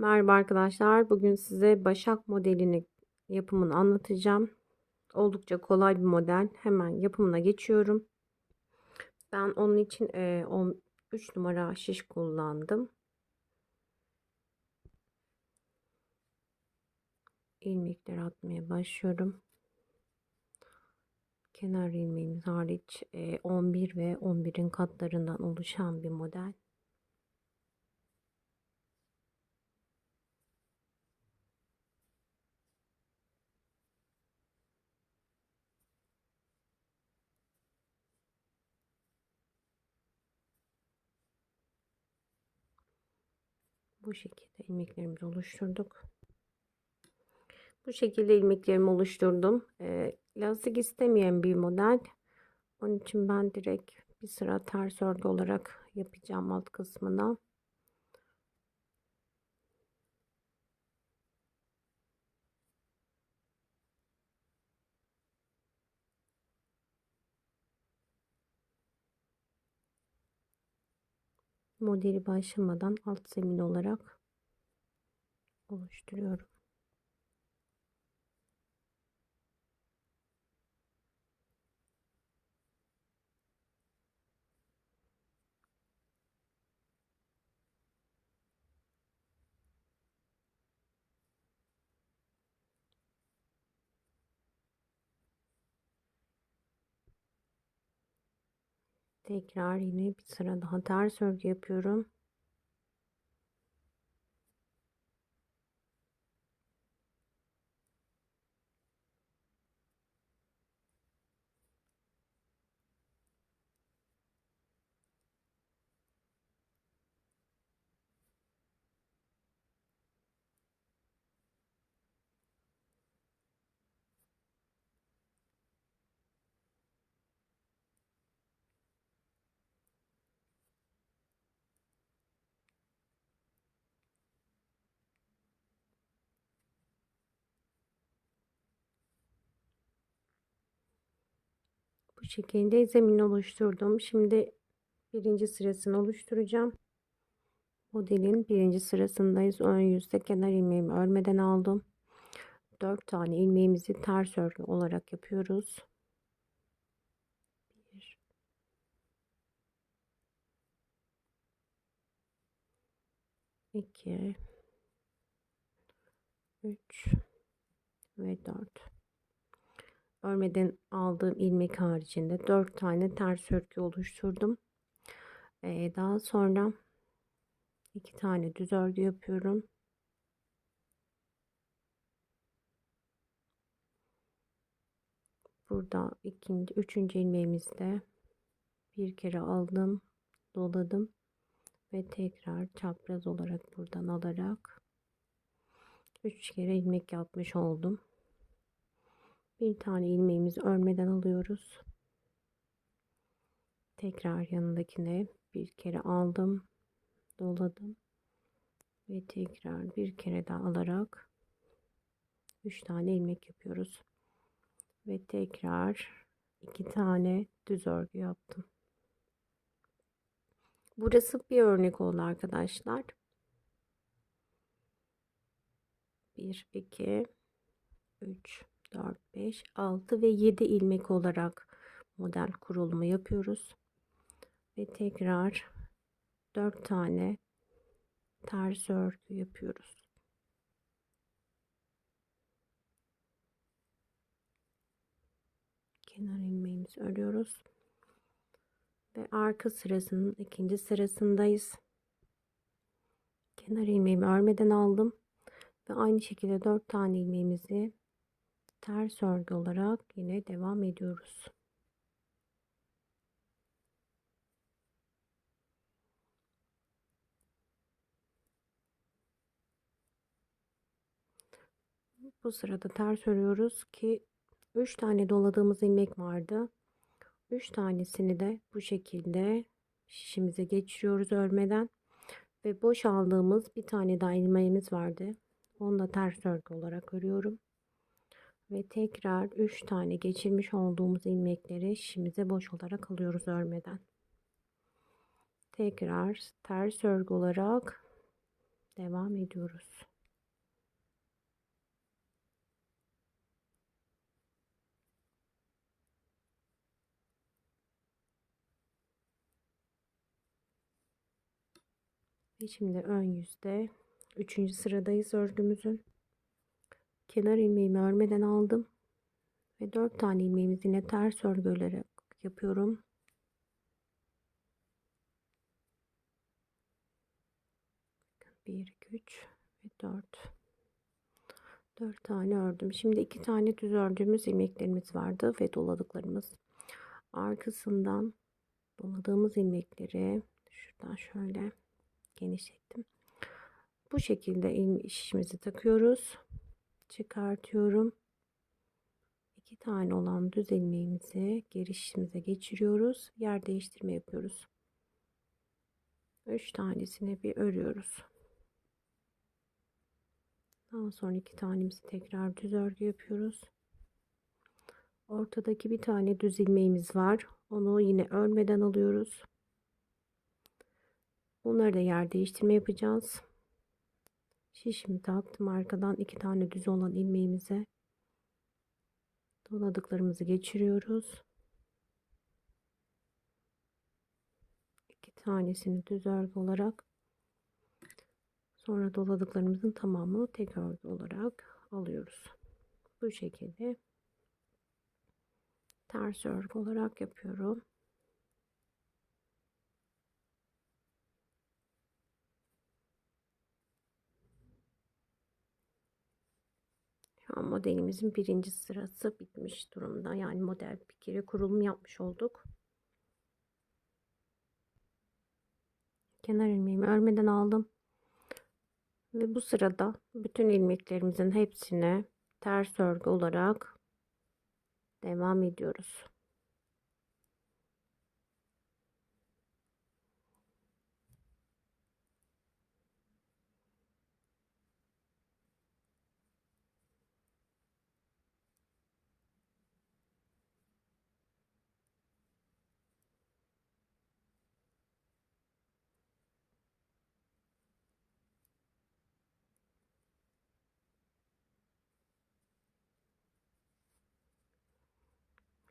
Merhaba arkadaşlar. Bugün size Başak modelini yapımını anlatacağım. Oldukça kolay bir model. Hemen yapımına geçiyorum. Ben onun için e, 13 numara şiş kullandım. İlmekleri atmaya başlıyorum. Kenar ilmeğimiz hariç e, 11 ve 11'in katlarından oluşan bir model. Bu şekilde ilmeklerimizi oluşturduk. Bu şekilde ilmeklerimi oluşturdum. E, lastik istemeyen bir model. Onun için ben direkt bir sıra ters örgü olarak yapacağım alt kısmına. Modeli başlamadan alt zemin olarak oluşturuyorum. Tekrar yine bir sıra daha ters örgü yapıyorum. Şekilde zemin oluşturdum. Şimdi birinci sırasını oluşturacağım. Modelin birinci sırasındayız. Ön yüzde kenar ilmeğimi örmeden aldım. 4 tane ilmeğimizi ters örgü olarak yapıyoruz. 1 2 3 ve 4 örmeden aldığım ilmek haricinde 4 tane ters örgü oluşturdum. Ee, daha sonra 2 tane düz örgü yapıyorum. Burada ikinci, üçüncü ilmeğimizde bir kere aldım, doladım ve tekrar çapraz olarak buradan alarak 3 kere ilmek yapmış oldum bir tane ilmeğimizi örmeden alıyoruz. Tekrar yanındakine bir kere aldım, doladım ve tekrar bir kere daha alarak 3 tane ilmek yapıyoruz. Ve tekrar iki tane düz örgü yaptım. Burası bir örnek oldu arkadaşlar. 1 2 3 4, 5, 6 ve 7 ilmek olarak model kurulumu yapıyoruz. Ve tekrar 4 tane ters örgü yapıyoruz. Kenar ilmeğimizi örüyoruz. Ve arka sırasının ikinci sırasındayız. Kenar ilmeğimi örmeden aldım. Ve aynı şekilde 4 tane ilmeğimizi ters örgü olarak yine devam ediyoruz. Bu sırada ters örüyoruz ki 3 tane doladığımız ilmek vardı. 3 tanesini de bu şekilde şişimize geçiriyoruz örmeden ve boş aldığımız bir tane daha ilmeğimiz vardı. Onu da ters örgü olarak örüyorum ve tekrar 3 tane geçirmiş olduğumuz ilmekleri şişimize boş olarak alıyoruz örmeden. Tekrar ters örgü olarak devam ediyoruz. Ve şimdi ön yüzde 3. sıradayız örgümüzün. Kenar ilmeğimi örmeden aldım. Ve 4 tane ilmeğimizi yine ters örgü olarak yapıyorum. Bir, iki, üç ve dört. Dört tane ördüm. Şimdi iki tane düz ördüğümüz ilmeklerimiz vardı ve doladıklarımız. Arkasından doladığımız ilmekleri şuradan şöyle genişlettim. Bu şekilde şişimizi takıyoruz. Çıkartıyorum. İki tane olan düz ilmeğimizi geri şişimize geçiriyoruz. Yer değiştirme yapıyoruz. Üç tanesini bir örüyoruz. Daha sonra iki tanemizi tekrar düz örgü yapıyoruz. Ortadaki bir tane düz ilmeğimiz var. Onu yine örmeden alıyoruz. Bunları da yer değiştirme yapacağız. Şişimi taktım arkadan iki tane düz olan ilmeğimize doladıklarımızı geçiriyoruz. İki tanesini düz örgü olarak sonra doladıklarımızın tamamını tek örgü olarak alıyoruz. Bu şekilde ters örgü olarak yapıyorum. Şu modelimizin birinci sırası bitmiş durumda. Yani model bir kere kurulum yapmış olduk. Kenar ilmeğimi örmeden aldım. Ve bu sırada bütün ilmeklerimizin hepsine ters örgü olarak devam ediyoruz.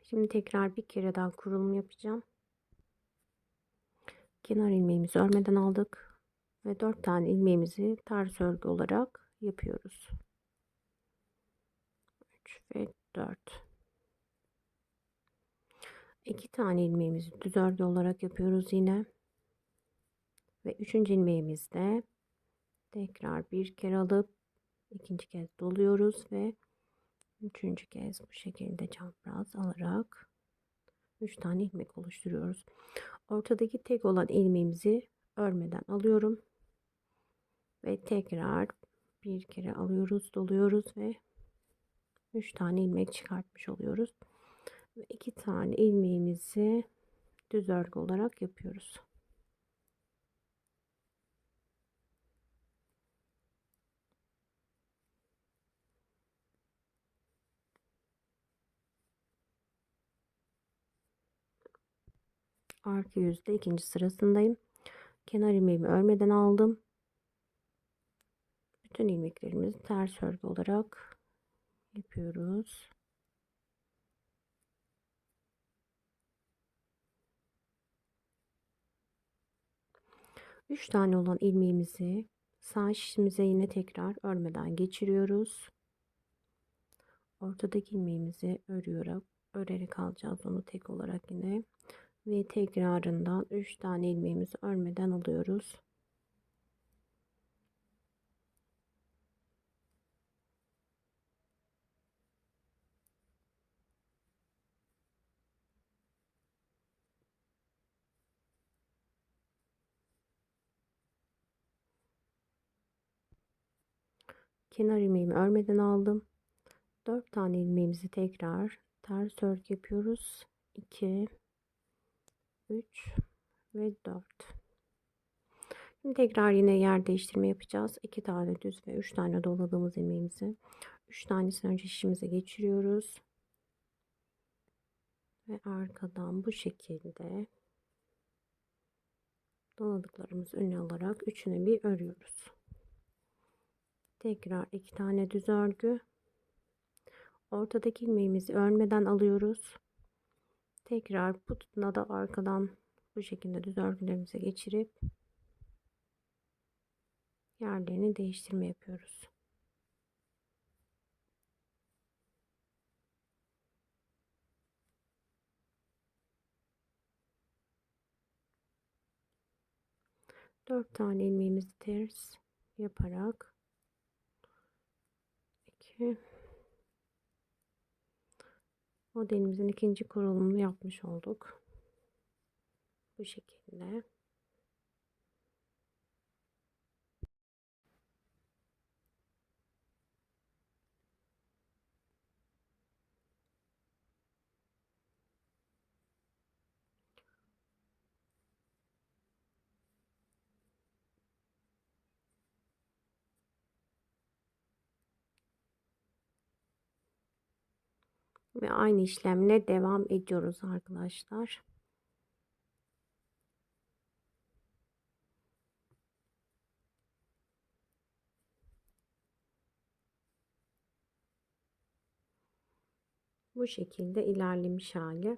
Şimdi tekrar bir kere daha kurulum yapacağım. Kenar ilmeğimizi örmeden aldık ve 4 tane ilmeğimizi ters örgü olarak yapıyoruz. 3 ve 4. 2 tane ilmeğimizi düz örgü olarak yapıyoruz yine. Ve 3. ilmeğimizde tekrar bir kere alıp ikinci kez doluyoruz ve Üçüncü kez bu şekilde çapraz alarak 3 tane ilmek oluşturuyoruz. Ortadaki tek olan ilmeğimizi örmeden alıyorum. Ve tekrar bir kere alıyoruz, doluyoruz ve 3 tane ilmek çıkartmış oluyoruz. Ve 2 tane ilmeğimizi düz örgü olarak yapıyoruz. Arka yüzde ikinci sırasındayım. Kenar ilmeğimi örmeden aldım. Bütün ilmeklerimizi ters örgü olarak yapıyoruz. Üç tane olan ilmeğimizi sağ şişimize yine tekrar örmeden geçiriyoruz. Ortadaki ilmeğimizi örüyorum. Örerek alacağız onu tek olarak yine ve tekrarından 3 tane ilmeğimizi örmeden alıyoruz. kenar ilmeğimi örmeden aldım. 4 tane ilmeğimizi tekrar ters örgü yapıyoruz. 2 3 ve 4. Şimdi tekrar yine yer değiştirme yapacağız. 2 tane düz ve 3 tane doladığımız ilmeğimizi 3 tanesini önce şişimize geçiriyoruz. Ve arkadan bu şekilde doladıklarımızı öne alarak üçünü bir örüyoruz. Tekrar iki tane düz örgü. Ortadaki ilmeğimizi örmeden alıyoruz. Tekrar putuna da arkadan bu şekilde düz örgülerimize geçirip yerlerini değiştirme yapıyoruz. Dört tane ilmeğimizi ters yaparak iki modelimizin ikinci kurulumunu yapmış olduk. Bu şekilde. Ve aynı işlemle devam ediyoruz arkadaşlar. Bu şekilde ilerlemiş hali.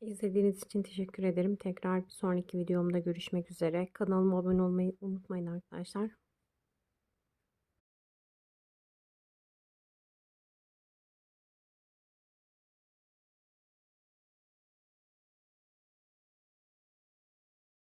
İzlediğiniz için teşekkür ederim. Tekrar bir sonraki videomda görüşmek üzere. Kanalıma abone olmayı unutmayın arkadaşlar.